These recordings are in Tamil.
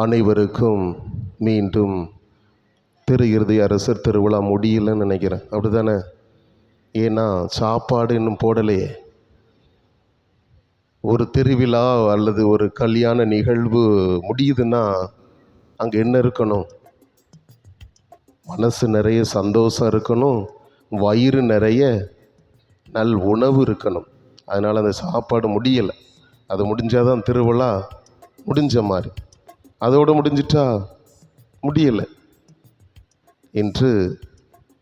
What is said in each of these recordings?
அனைவருக்கும் மீண்டும் திரு இறுதி அரசர் திருவிழா முடியலன்னு நினைக்கிறேன். அப்படி தானே ஏன்னா சாப்பாடு இன்னும் போடலையே. ஒரு திருவிழா அல்லது ஒரு கல்யாண நிகழ்வு முடியுதுன்னா அங்கே என்ன இருக்கணும்? மனசு நிறைய சந்தோஷம் இருக்கணும். வயிறு நிறைய நல் உணவு இருக்கணும். அதனால் அந்த சாப்பாடு முடியலை. அது முடிஞ்சாதான் திருவிழா முடிஞ்ச மாதிரி. அதோடு முடிஞ்சிட்டா? முடியலை. என்று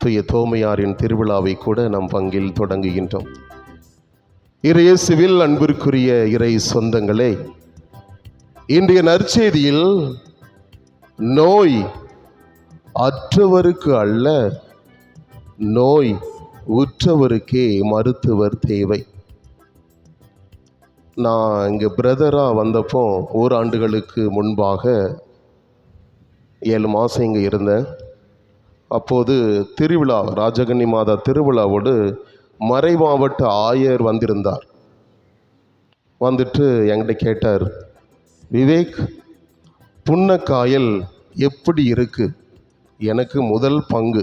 துய தோமையாரின் திருவிழாவை கூட நம் பங்கில் தொடங்குகின்றோம். இறையேசுவில் அன்பிற்குரிய இறை சொந்தங்களே இன்றைய நற்செய்தியில் நோய் அற்றவருக்கு அல்ல நோய் உற்றவருக்கே மருத்துவர் தேவை. நான் இங்கே பிரதராக வந்தப்போ ஓராண்டுகளுக்கு முன்பாக ஏழு மாதம் இங்கே இருந்தேன். அப்போது திருவிழா ராஜகன்னி மாதா திருவிழாவோடு மறை மாவட்ட ஆயர் வந்திருந்தார். வந்துட்டு என்கிட்ட கேட்டார் விவேக் புன்னக்காயல் எப்படி இருக்குது எனக்கு முதல் பங்கு.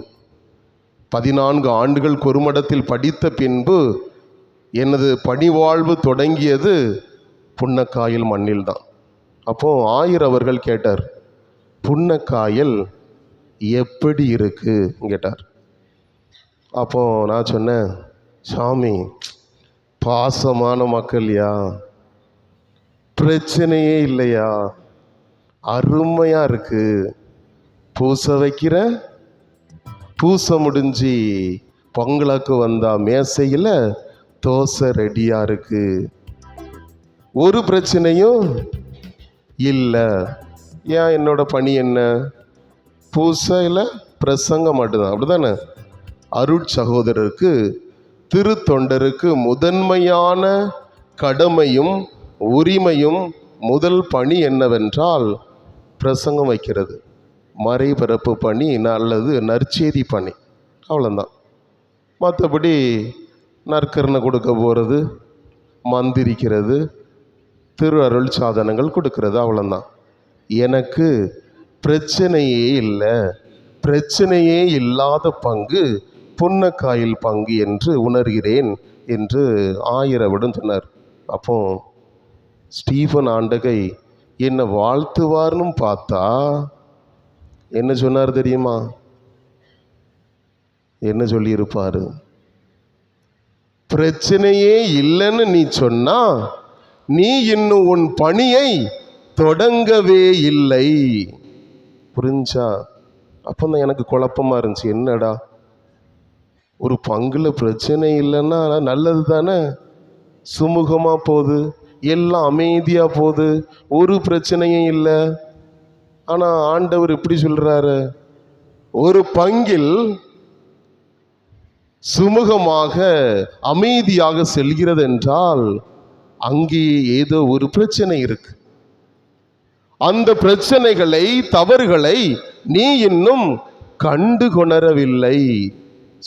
பதினான்கு ஆண்டுகள் குறுமடத்தில் படித்த பின்பு எனது பணிவாழ்வு தொடங்கியது புன்னக்காயல் மண்ணில் தான் அப்போ ஆயர் அவர்கள் கேட்டார் புன்னக்காயல் எப்படி இருக்கு? கேட்டார். அப்போ நான் சொன்னேன் சாமி பாசமான மக்கள்யா பிரச்சனையே இல்லையா? அருமையாக இருக்கு. பூச வைக்கிற பூச முடிஞ்சு பொங்கலுக்கு வந்தால் மேசையில் தோசை ரெடியாக இருக்குது ஒரு பிரச்சனையும் இல்லை. ஏன் என்னோட பணி என்ன? பூசையில் பிரசங்கம் மட்டும்தான். அப்படிதானே? தானே அருட்சகோதரருக்கு திருத்தொண்டருக்கு முதன்மையான கடமையும் உரிமையும் முதல் பணி என்னவென்றால் பிரசங்கம் வைக்கிறது. மறைபரப்பு பணி அல்லது நற்செய்தி பணி. அவ்வளோதான் மற்றபடி நற்கருணை கொடுக்க போகிறது மந்திரிக்கிறது திரு அருள் சாதனங்கள் கொடுக்கறது அவ்வளோதான் எனக்கு பிரச்சனையே இல்லை. பிரச்சனையே இல்லாத பங்கு புன்னக்காயில் பங்கு என்று உணர்கிறேன் என்று ஆயிரவிடம் சொன்னார். அப்போ ஸ்டீஃபன் ஆண்டகை என்னை வாழ்த்துவார்னு பார்த்தா என்ன சொன்னார் தெரியுமா? என்ன சொல்லியிருப்பார்? பிரச்சனையே இல்லைன்னு நீ சொன்னா நீ இன்னும் உன் பணியை தொடங்கவே இல்லை. புரிஞ்சா? அப்போ தான் எனக்கு குழப்பமா இருந்துச்சு. என்னடா? ஒரு பங்குல பிரச்சனை இல்லைன்னா நல்லது தானே? சுமூகமாக போகுது. எல்லாம் அமைதியாக போகுது. ஒரு பிரச்சனையும் இல்லை. ஆனால் ஆண்டவர் எப்படி சொல்கிறாரு ஒரு பங்கில் சுமூகமாக அமைதியாக செல்கிறது என்றால் அங்கே ஏதோ ஒரு பிரச்சனை இருக்கு. அந்த பிரச்சனைகளை தவறுகளை நீ இன்னும் கண்டு கொணரவில்லை.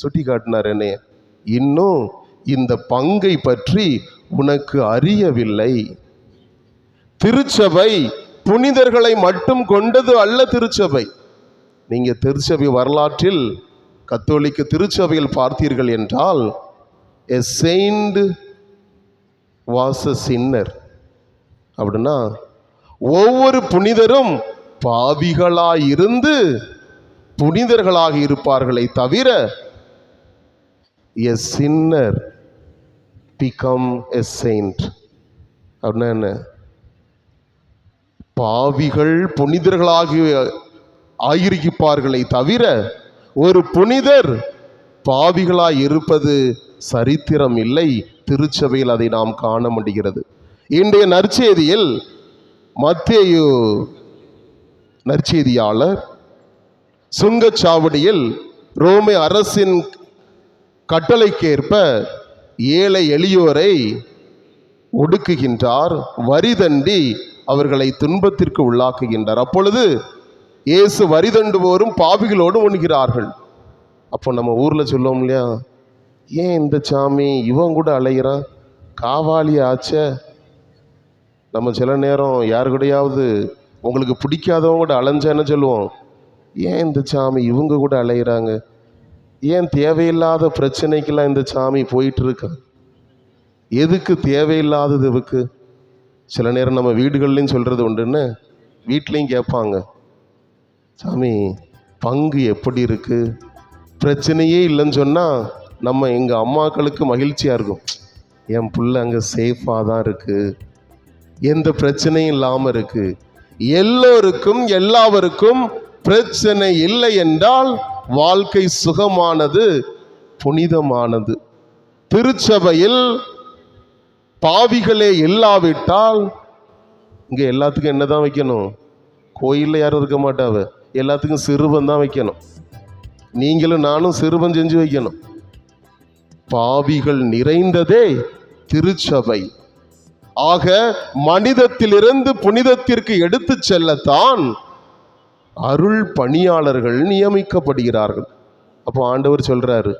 சுட்டி காட்டினார் என்னைய இன்னும் இந்த பங்கை பற்றி உனக்கு அறியவில்லை. திருச்சபை புனிதர்களை மட்டும் கொண்டது அல்ல திருச்சபை. நீங்க திருச்சபை வரலாற்றில் கத்தோலிக்க திருச்சபையில் பார்த்தீர்கள் என்றால் எ செயின்ட் வாஸ் அ சின்னர் அப்படின்னா ஒவ்வொரு புனிதரும் பாவிகளாய் இருந்து புனிதர்களாக இருப்பார்களை தவிர எ சின்னர் பிகம் எ செயின்ட் அப்படின்னா என்ன? பாவிகள் புனிதர்களாகி ஆகியிருப்பார்களை தவிர ஒரு புனிதர் பாவிகளாய் இருப்பது சரித்திரம் இல்லை. திருச்சபையில் அதை நாம் காண முடிகிறது. இன்றைய நற்செய்தியில் மத்தேயு நற்செய்தியாளர் சுங்கச்சாவடியில் ரோமை அரசின் கட்டளைக்கேற்ப ஏழை எளியோரை ஒடுக்குகின்றார். வரிதண்டி அவர்களை துன்பத்திற்கு உள்ளாக்குகின்றார். அப்பொழுது இயேசு வரிதண்டுவோரும் பாவிகளோடு ஒண்ணுகிறார்கள். அப்போ நம்ம ஊரில் சொல்லுவோம் இல்லையா? ஏன் இந்த சாமி இவன் கூட அலைகிறான் காவாலி ஆச்சே. நம்ம சில நேரம் யாரு கூடயாவது உங்களுக்கு பிடிக்காதவங்க கூட அலைஞ்சேன்னு சொல்லுவோம். ஏன் இந்த சாமி இவங்க கூட அலைகிறாங்க ஏன் தேவையில்லாத பிரச்சனைக்கெல்லாம் இந்த சாமி போயிட்டு இருக்கா எதுக்கு தேவையில்லாதது இவக்கு? சில நேரம் நம்ம வீடுகள்லையும் சொல்கிறது உண்டுன்னு வீட்லேயும் கேட்பாங்க. சாமி பங்கு எப்படி இருக்குது பிரச்சனையே இல்லைன்னு சொன்னால் நம்ம எங்கள் அம்மாக்களுக்கு மகிழ்ச்சியாக இருக்கும். என் புள்ள அங்கே சேஃபாக தான் இருக்குது எந்த பிரச்சனையும் இல்லாமல் இருக்குது எல்லோருக்கும் எல்லாவருக்கும் பிரச்சனை இல்லை என்றால் வாழ்க்கை சுகமானது புனிதமானது. திருச்சபையில் பாவிகளே இல்லாவிட்டால் இங்கே எல்லாத்துக்கும் என்ன தான் வைக்கணும்? கோயிலில் யாரும் இருக்க மாட்டாவே. எல்லாத்துக்கும் சிறுபம் தான் வைக்கணும். நீங்களும் நானும் சிறுபம் செஞ்சு வைக்கணும். பாவிகள் நிறைந்ததே திருச்சபை. ஆக மனிதத்திலிருந்து புனிதத்திற்கு எடுத்து செல்லத்தான் அருள் பணியாளர்கள் நியமிக்கப்படுகிறார்கள். அப்போ ஆண்டவர் சொல்றாரு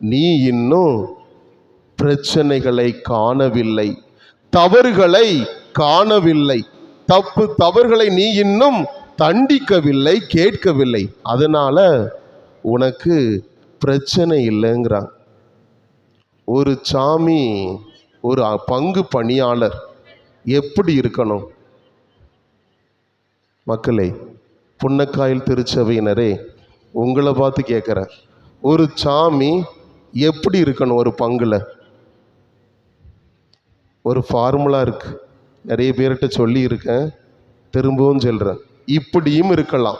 நீ இன்னும் பிரச்சனைகளை காணவில்லை தவறுகளை காணவில்லை. தப்பு தவறுகளை நீ இன்னும் தண்டிக்கவில்லை கேட்கவில்லை. அதனால் உனக்கு பிரச்சனை இல்லைங்கிறான் ஒரு சாமி ஒரு அ- பங்கு பணியாளர் எப்படி இருக்கணும்? மக்களே புன்னக்காயில் திருச்சபையினரே உங்களை பார்த்து கேட்குறேன். ஒரு சாமி எப்படி இருக்கணும் ஒரு பங்கில்? ஒரு ஃபார்முலா இருக்குது நிறைய பேர்கிட்ட சொல்லியிருக்கேன். திரும்பவும் சொல்கிறேன் இப்படியும் இருக்கலாம்.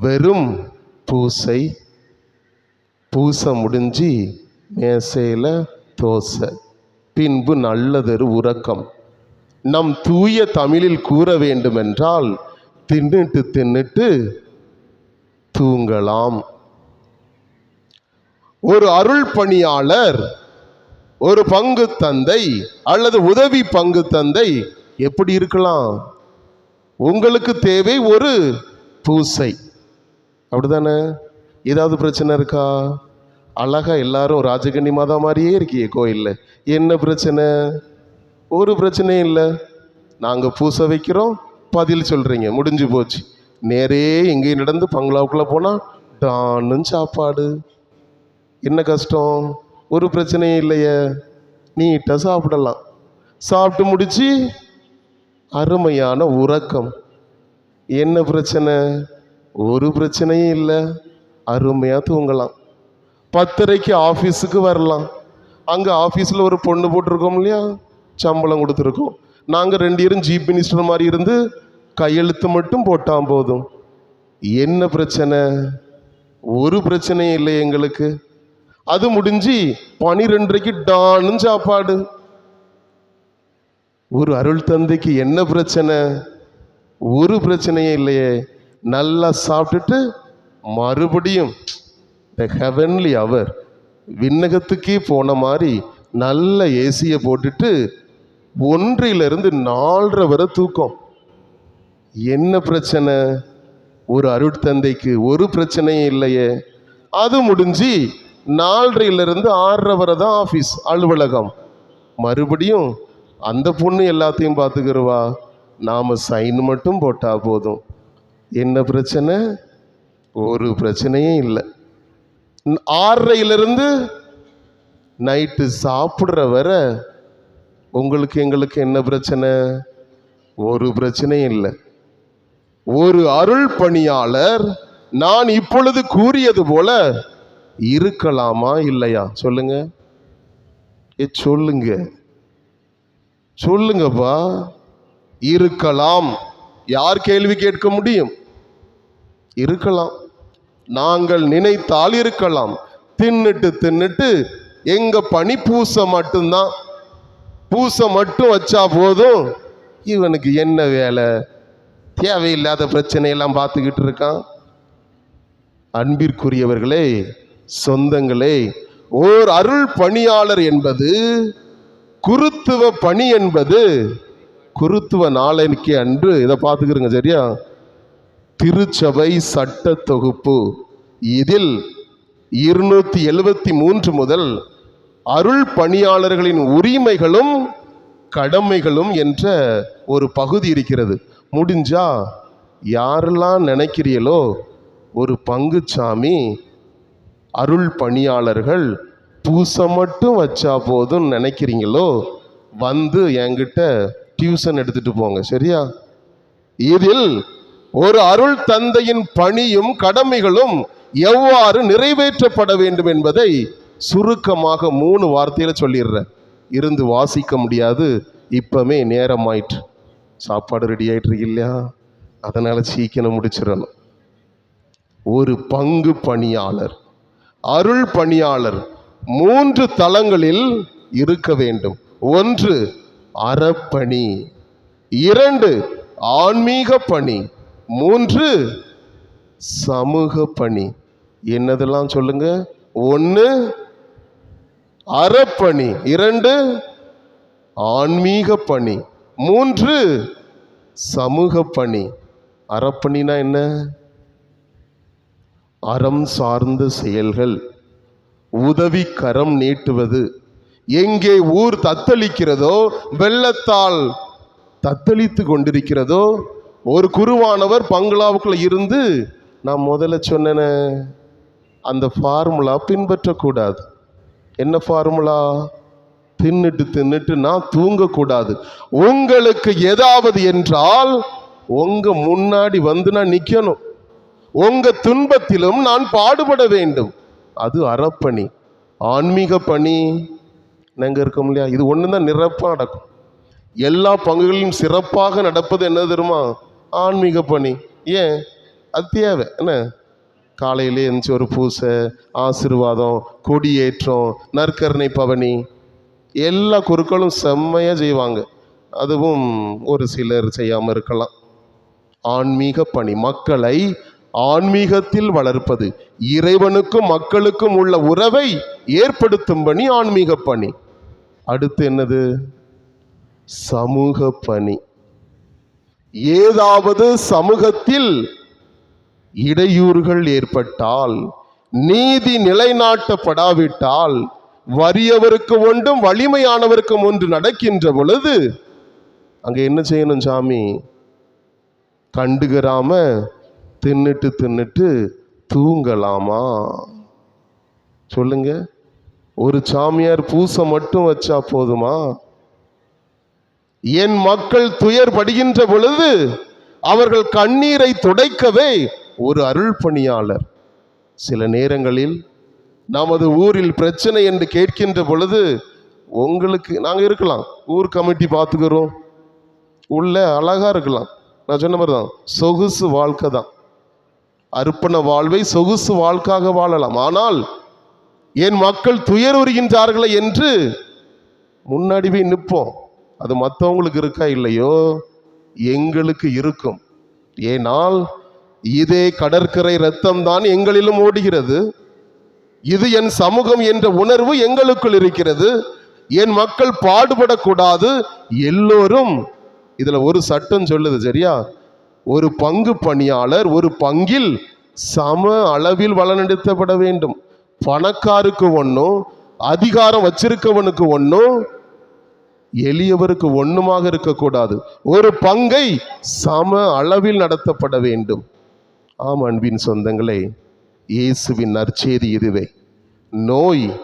வெறும் பூசை பூசை முடிஞ்சு மேசையில் தோசை. பின்பு நல்லதொரு உறக்கம். நம் தூய தமிழில் கூற வேண்டுமென்றால் தின்னுட்டு தின்னுட்டு தூங்கலாம். ஒரு அருள் பணியாளர் ஒரு பங்கு தந்தை அல்லது உதவி பங்கு தந்தை எப்படி இருக்கலாம்? உங்களுக்கு தேவை ஒரு பூசை. அப்படிதானே? ஏதாவது பிரச்சனை இருக்கா? அழகாக எல்லாரும் ராஜகண்ணி மாதா மாதிரியே இருக்கியே கோயிலில். என்ன பிரச்சனை? ஒரு பிரச்சனையும் இல்லை. நாங்கள் பூசை வைக்கிறோம் பதில் சொல்கிறீங்க முடிஞ்சு போச்சு. நேரே எங்கேயும் நடந்து பங்களாவுக்குள்ளே போனால் டான்னு சாப்பாடு. என்ன கஷ்டம்? ஒரு பிரச்சனையும் இல்லையே. நீட்டாக சாப்பிடலாம். சாப்பிட்டு முடித்து அருமையான உறக்கம். என்ன பிரச்சனை? ஒரு பிரச்சனையும் இல்லை. அருமையாக தூங்கலாம். பத்தரைக்கு ஆஃபீஸுக்கு வரலாம். அங்கே ஆஃபீஸில் ஒரு பொண்ணு போட்டிருக்கோம் இல்லையா? சம்பளம் கொடுத்துருக்கோம். நாங்கள் ரெண்டு பேரும் ஜீப் மினிஸ்டர் மாதிரி இருந்து கையெழுத்து மட்டும் போட்டால் போதும். என்ன பிரச்சனை? ஒரு பிரச்சனையும் இல்லை எங்களுக்கு. அது முடிஞ்சு பனிரெண்டரைக்கு டான்னு சாப்பாடு. ஒரு அருள் தந்தைக்கு என்ன பிரச்சனை? ஒரு பிரச்சனையே இல்லையே. நல்லா சாப்பிட்டுட்டு மறுபடியும் த ஹெவன்லி அவர் விண்ணகத்துக்கே போன மாதிரி நல்ல ஏசியை போட்டுட்டு ஒன்றிலிருந்து நாலரை வரை தூக்கம். என்ன பிரச்சனை? ஒரு அருட்தந்தைக்கு ஒரு பிரச்சனையும் இல்லையே. அது முடிஞ்சு நாலரையிலிருந்து ஆறரை வரை தான் ஆஃபீஸ் அலுவலகம். மறுபடியும் அந்த பொண்ணு எல்லாத்தையும் பார்த்துக்கிறவா? நாம் சைன் மட்டும் போட்டால் போதும். என்ன பிரச்சனை? ஒரு பிரச்சனையும் இல்லை. ஆறரையிலிருந்து நைட்டு சாப்பிட்ற வரை உங்களுக்கு எங்களுக்கு என்ன பிரச்சனை? ஒரு பிரச்சனையும் இல்லை. ஒரு அருள் பணியாளர் நான் இப்பொழுது கூறியது போல இருக்கலாமா இல்லையா? சொல்லுங்க. ஏ சொல்லுங்க. சொல்லுங்கப்பா. இருக்கலாம். யார் கேள்வி கேட்க முடியும்? இருக்கலாம். நாங்கள் நினைத்தால் இருக்கலாம். தின்னுட்டு தின்னுட்டு எங்க பனி பூசை மட்டும்தான். பூசை மட்டும் வச்சா போதும். இவனுக்கு என்ன வேலை? தேவையில்லாத பிரச்சனையெல்லாம் பார்த்துக்கிட்டு இருக்கான். அன்பிற்குரியவர்களே சொந்தங்களே ஓர் அருள் பணியாளர் என்பது குருத்துவ பணி என்பது குருத்துவ நாளைக்கு அன்று இதை பார்த்துக்கிறோங்க சரியா? திருச்சபை சட்ட தொகுப்பு. இதில் இருநூத்தி எழுபத்தி மூன்று முதல் அருள் பணியாளர்களின் உரிமைகளும் கடமைகளும் என்ற ஒரு பகுதி இருக்கிறது. முடிஞ்சா யாரெல்லாம் நினைக்கிறீங்களோ ஒரு பங்குச்சாமி அருள் பணியாளர்கள் பூசை மட்டும் வச்சா போதும் நினைக்கிறீங்களோ வந்து என்கிட்ட டியூஷன் எடுத்துட்டு போங்க சரியா? இதில் ஒரு அருள் தந்தையின் பணியும் கடமைகளும் எவ்வாறு நிறைவேற்றப்பட வேண்டும் என்பதை சுருக்கமாக மூணு வார்த்தையில் சொல்லிடுறேன். இருந்து வாசிக்க முடியாது இப்பமே நேரமாயிற்று. சாப்பாடு ரெடி ஆயிட்டு இல்லையா? அதனால் சீக்கிரம் முடிச்சிடணும். ஒரு பங்கு பணியாளர் அருள் பணியாளர் மூன்று தளங்களில் இருக்க வேண்டும். ஒன்று அறப்பணி இரண்டு ஆன்மீக பணி மூன்று சமூக பணி. என்னதெல்லாம் சொல்லுங்க? ஒன்று அறப்பணி இரண்டு ஆன்மீக பணி மூன்று சமூக பணி. அறப்பணினா என்ன? அறம் சார்ந்த செயல்கள். உதவி கரம் நீட்டுவது. எங்கே ஊர் தத்தளிக்கிறதோ வெள்ளத்தால் தத்தளித்து கொண்டிருக்கிறதோ ஒரு குருவானவர் பங்களாவுக்குள்ள இருந்து நான் முதல்ல சொன்னேனே அந்த ஃபார்முலா பின்பற்றக்கூடாது. என்ன ஃபார்முலா தின்னுட்டு தின்னுட்டு நான் தூங்கக்கூடாது. உங்களுக்கு ஏதாவது என்றால் உங்க முன்னாடி வந்து நான் நிற்கணும் உங்க துன்பத்திலும் நான் பாடுபட வேண்டும். அது அறப்பணி. ஆன்மீக பணி. நாங்கள் இருக்கோம் இல்லையா? இது ஒன்று தான் நிரப்பாக நடக்கும். எல்லா பங்குகளிலும் சிறப்பாக நடப்பது என்ன தெரியுமா? ஆன்மீக பணி. ஏன்? அது தேவை. என்ன? காலையிலே எழுந்துச்சு ஒரு பூசை ஆசீர்வாதம் கொடியேற்றம் நற்கருணை பவனி. எல்லா குருக்களும் செம்மையாக செய்வாங்க. அதுவும் ஒரு சிலர் செய்யாமல் இருக்கலாம். ஆன்மீக பணி. மக்களை ஆன்மீகத்தில் வளர்ப்பது இறைவனுக்கும் மக்களுக்கும் உள்ள உறவை ஏற்படுத்தும் பணி ஆன்மீக பணி. அடுத்து என்னது? சமூக பணி. ஏதாவது சமூகத்தில் இடையூறுகள் ஏற்பட்டால் நீதி நிலைநாட்டப்படாவிட்டால் வறியவருக்கு ஒன்றும் வலிமையானவருக்கும் ஒன்று நடக்கின்ற பொழுது அங்கே என்ன செய்யணும் சாமி? கண்டுகிறாம தின்னுட்டு தின்னுட்டு தூங்கலாமா? சொல்லுங்க. ஒரு சாமியார் பூசை மட்டும் வச்சா போதுமா? என் மக்கள் துயர் படுகின்ற பொழுது அவர்கள் கண்ணீரை துடைக்கவே ஒரு அருள் பணியாளர். சில நேரங்களில் நமது ஊரில் பிரச்சனை என்று கேட்கின்ற பொழுது உங்களுக்கு நாங்கள் இருக்கலாம். ஊர் கமிட்டி பார்த்துக்கிறோம். உள்ள அழகாக இருக்கலாம். நான் சொன்ன மாதிரி தான் சொகுசு வாழ்க்கை தான். அர்ப்பண வாழ்வை சொகுசு வாழ்க்காக வாழலாம். ஆனால் என் மக்கள் துயருறுகின்றார்களே என்று முன்னாடி போய் நிற்போம். அது மற்றவங்களுக்கு இருக்கா இல்லையோ? எங்களுக்கு இருக்கும். ஏனால் இதே கடற்கரை ரத்தம் தான் எங்களிலும் ஓடுகிறது. இது என் சமூகம் என்ற உணர்வு எங்களுக்குள் இருக்கிறது. என் மக்கள் பாடுபடக்கூடாது? எல்லோரும் இதில் ஒரு சட்டம் சொல்லுது சரியா? ஒரு பங்கு பணியாளர் ஒரு பங்கில் சம அளவில் வளநடத்தப்பட வேண்டும். பணக்காருக்கு ஒன்றும் அதிகாரம் வச்சிருக்கவனுக்கு ஒன்றும் எளியவருக்கு ஒன்றுமாக இருக்கக்கூடாது. ஒரு பங்கை சம அளவில் நடத்தப்பட வேண்டும். ஆம் அன்பின் சொந்தங்களே இயேசுவின் நற்செய்தி இதுவே. நோய்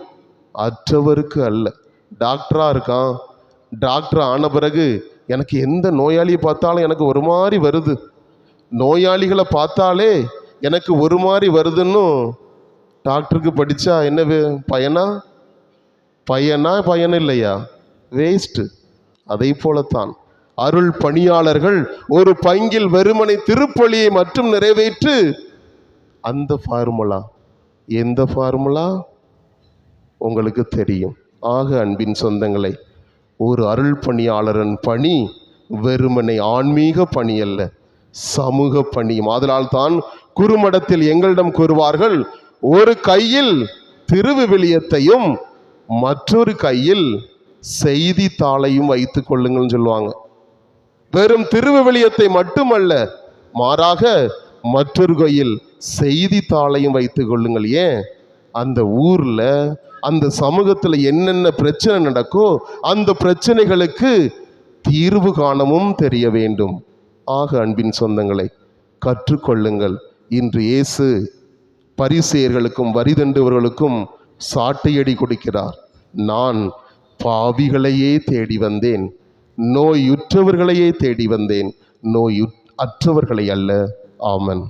அற்றவருக்கு அல்ல. டாக்டராக இருக்கான். டாக்டர் ஆன பிறகு எனக்கு எந்த நோயாளியை பார்த்தாலும் எனக்கு ஒரு மாதிரி வருது. நோயாளிகளை பார்த்தாலே எனக்கு ஒரு மாதிரி வருதுன்னு டாக்டருக்கு படித்தா என்ன வே- பயனா? பயனா பயன் இல்லையா? வேஸ்ட்டு அதை போலத்தான். அருள் பணியாளர்கள் ஒரு பங்கில் வெறுமனை திருப்பலியை மட்டும் நிறைவேற்று. அந்த ஃபார்முலா எந்த ஃபார்முலா உங்களுக்கு தெரியும். ஆக அன்பின் சொந்தங்களை ஒரு அருள் பணியாளரின் பணி வெறுமனை ஆன்மீக பணி அல்ல. சமூக பணியும். அதனால் தான் குறுமடத்தில் எங்களிடம் கூறுவார்கள் ஒரு கையில் திருவிவிலியத்தையும் மற்றொரு கையில் செய்தித்தாளையும் வைத்துக் கொள்ளுங்கள்னு சொல்லுவாங்க. வெறும் திருவிவிலியத்தை மட்டுமல்ல மாறாக மற்றொரு கையில் செய்தித்தாளையும் வைத்துக் கொள்ளுங்கள். ஏன்? அந்த ஊர்ல அந்த சமூகத்துல என்னென்ன பிரச்சனை நடக்கோ அந்த பிரச்சனைகளுக்கு தீர்வு காணவும் தெரிய வேண்டும். ஆக அன்பின் சொந்தங்களை கற்றுக்கொள்ளுங்கள். இன்று இயேசு பரிசேயர்களுக்கும் வரிதண்டுவர்களுக்கும் சாட்டையடி கொடுக்கிறார். நான் பாவிகளையே தேடி வந்தேன். நோயுற்றவர்களையே தேடி வந்தேன். நோயு அற்றவர்களை அல்ல. ஆமன்.